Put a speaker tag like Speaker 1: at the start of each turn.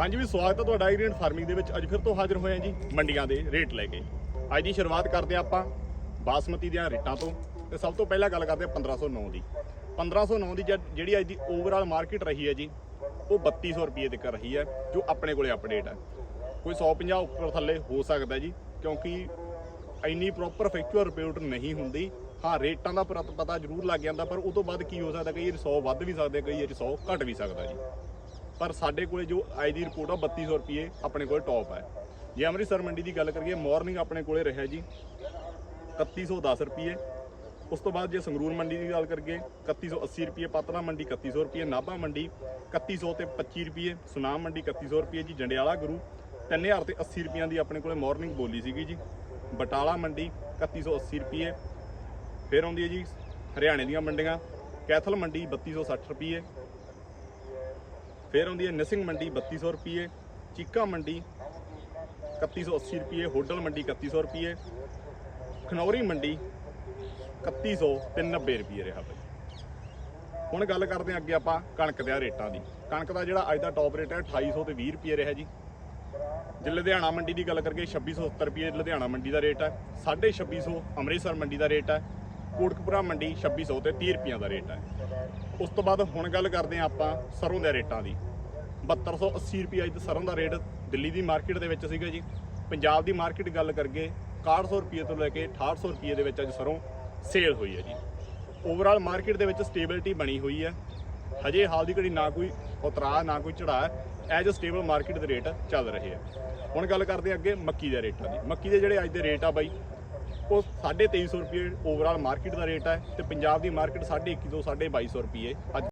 Speaker 1: ਹਾਂਜੀ ਵੀ ਸਵਾਗਤ ਹੈ ਤੁਹਾਡਾ ਐਗਰੀਡ ਫਾਰਮਿੰਗ ਦੇ ਵਿੱਚ। ਅੱਜ ਫਿਰ ਤੋਂ ਹਾਜ਼ਰ ਹੋਏ ਹਾਂ ਜੀ ਮੰਡੀਆਂ ਦੇ ਰੇਟ ਲੈ ਕੇ। ਅੱਜ ਦੀ ਸ਼ੁਰੂਆਤ ਕਰਦੇ ਹਾਂ ਆਪਾਂ ਬਾਸਮਤੀ ਦੀਆਂ ਰੇਟਾਂ ਤੋਂ। ਤੇ ਸਭ ਤੋਂ ਪਹਿਲਾਂ ਗੱਲ ਕਰਦੇ ਹਾਂ 1509 ਦੀ। 1509 ਦੀ ਜਿਹੜੀ ਅੱਜ ਦੀ ਓਵਰਆਲ ਮਾਰਕੀਟ ਰਹੀ ਹੈ ਜੀ, ਉਹ 3200 ਰੁਪਏ ਤੱਕ ਰਹੀ ਹੈ, ਜੋ ਆਪਣੇ ਕੋਲੇ ਅਪਡੇਟ ਹੈ। ਕੋਈ 150 ਉੱਪਰ ਥੱਲੇ ਹੋ ਸਕਦਾ ਜੀ, ਕਿਉਂਕਿ ਇੰਨੀ ਪ੍ਰੋਪਰ ਫੈਕਚੁਅਲ ਰਿਪੋਰਟ ਨਹੀਂ ਹੁੰਦੀ। ਹਾਂ, ਰੇਟਾਂ ਦਾ ਪਤਾ ਪਤਾ ਜ਼ਰੂਰ ਲੱਗ ਜਾਂਦਾ, ਪਰ ਉਹ ਤੋਂ ਬਾਅਦ ਕੀ ਹੋ ਸਕਦਾ, ਕਈ ਵਾਰੀ 100 ਵੱਧ ਵੀ ਸਕਦੇ, ਕਈ ਵਾਰੀ 100 ਘਟ ਵੀ ਸਕਦਾ ਜੀ। ਪਰ ਸਾਡੇ ਕੋਲੇ ਜੋ ਅੱਜ ਦੀ ਰਿਪੋਰਟ ਆ 3200 ਰੁਪਏ ਆਪਣੇ ਕੋਲ ਟੌਪ ਹੈ ਜੇ ਅੰਮ੍ਰਿਤਸਰ ਮੰਡੀ ਦੀ ਗੱਲ ਕਰੀਏ ਮਾਰਨਿੰਗ ਆਪਣੇ ਕੋਲੇ ਰਿਹਾ ਜੀ 3110 ਰੁਪਏ। ਉਸ ਤੋਂ ਬਾਅਦ ਜੇ ਸੰਗਰੂਰ ਮੰਡੀ ਦੀ ਗੱਲ ਕਰੀਏ 3180 ਰੁਪਏ, ਪਾਤੜਾ ਮੰਡੀ 3100 ਰੁਪਏ, ਨਾਭਾ ਮੰਡੀ 3100 ਤੇ 25 ਰੁਪਏ, ਸੁਨਾਮ ਮੰਡੀ 3100 ਰੁਪਏ ਜੀ, ਜੰਡਿਆਲਾ ਗੁਰੂ 3000 ਤੇ 80 ਰੁਪਈਆਂ ਦੀ ਆਪਣੇ ਕੋਲੇ ਮਾਰਨਿੰਗ ਬੋਲੀ ਸੀਗੀ ਜੀ। ਬਟਾਲਾ ਮੰਡੀ 3180 ਰੁਪਏ। ਫਿਰ ਆਉਂਦੀ ਹੈ ਜੀ, ਹਰਿਆਣੇ ਦੀਆਂ ਮੰਡੀਆਂ, ਕੈਥਲ ਮੰਡੀ 3260 ਰੁਪਏ। ਫਿਰ ਆਉਂਦੀ ਹੈ ਨਸਿੰਗ ਮੰਡੀ 3200 ਰੁਪਏ ਚੀਕਾ ਮੰਡੀ 3180 ਰੁਪਏ ਹੋਡਲ ਮੰਡੀ 3100 ਰੁਪਏ ਖਨੌਰੀ ਮੰਡੀ 3100 ਤੇ 90 ਰੁਪਏ ਰਿਹਾ ਬਾਈ। ਹੁਣ ਗੱਲ ਕਰਦੇ ਹਾਂ ਅੱਗੇ ਆਪਾਂ ਕਣਕ ਦੇ ਰੇਟਾਂ ਦੀ। ਕਣਕ ਦਾ ਜਿਹੜਾ ਅੱਜ ਦਾ ਟੌਪ ਰੇਟ ਹੈ 2800 ਤੇ 20 ਰੁਪਏ ਰਿਹਾ ਜੀ। ਜੇ ਲੁਧਿਆਣਾ ਮੰਡੀ ਦੀ ਗੱਲ ਕਰਕੇ 2670 ਰੁਪਏ ਲੁਧਿਆਣਾ ਮੰਡੀ ਦਾ ਰੇਟ ਹੈ 2650 ਅੰਮ੍ਰਿਤਸਰ ਮੰਡੀ ਦਾ ਰੇਟ ਹੈ ਕੋਟਕਪੁਰਾ ਮੰਡੀ 2600 ਤੇ 30 ਰੁਪਈਆਂ ਦਾ ਰੇਟ ਹੈ। ਉਸ ਤੋਂ ਬਾਅਦ ਹੁਣ ਗੱਲ ਕਰਦੇ ਹਾਂ ਆਪਾਂ ਸਰੋਂ ਦੇ ਰੇਟਾਂ ਦੀ। 7280 ਰੁਪਏ ਅੱਜ ਸਰੋਂ ਦਾ ਰੇਟ ਦਿੱਲੀ ਦੀ ਮਾਰਕੀਟ ਦੇ ਵਿੱਚ ਸੀਗਾ ਜੀ। ਪੰਜਾਬ ਦੀ ਮਾਰਕੀਟ ਗੱਲ ਕਰਕੇ 6100 ਰੁਪਏ ਤੋਂ ਲੈ ਕੇ 6800 ਰੁਪਏ ਦੇ ਵਿੱਚ ਅੱਜ ਸਰੋਂ ਸੇਲ ਹੋਈ ਹੈ ਜੀ। ਓਵਰਆਲ ਮਾਰਕੀਟ ਦੇ ਵਿੱਚ ਸਟੇਬਿਲਿਟੀ ਬਣੀ ਹੋਈ ਹੈ। ਹਜੇ ਹਾਲ ਦੀ ਘੜੀ ਨਾ ਕੋਈ ਉਤਰਾਅ, ਨਾ ਕੋਈ ਚੜਾਅ ਐਜ ਅ ਸਟੇਬਲ ਮਾਰਕੀਟ ਦੇ ਰੇਟ ਚੱਲ ਰਹੇ ਆ ਹੁਣ ਗੱਲ ਕਰਦੇ ਹਾਂ ਅੱਗੇ ਮੱਕੀ ਦੇ ਰੇਟਾਂ ਦੀ। ਮੱਕੀ ਦੇ ਜਿਹੜੇ ਅੱਜ ਦੇ ਰੇਟ ਆ ਬਾਈ ਉਹ 2350 ਰੁਪਏ ਓਵਰਆਲ ਮਾਰਕੀਟ ਦਾ ਰੇਟ ਹੈ ਤੇ ਪੰਜਾਬ ਦੀ ਮਾਰਕੀਟ 2150 ਤੋਂ 2250 ਰੁਪਏ ਅੱਜ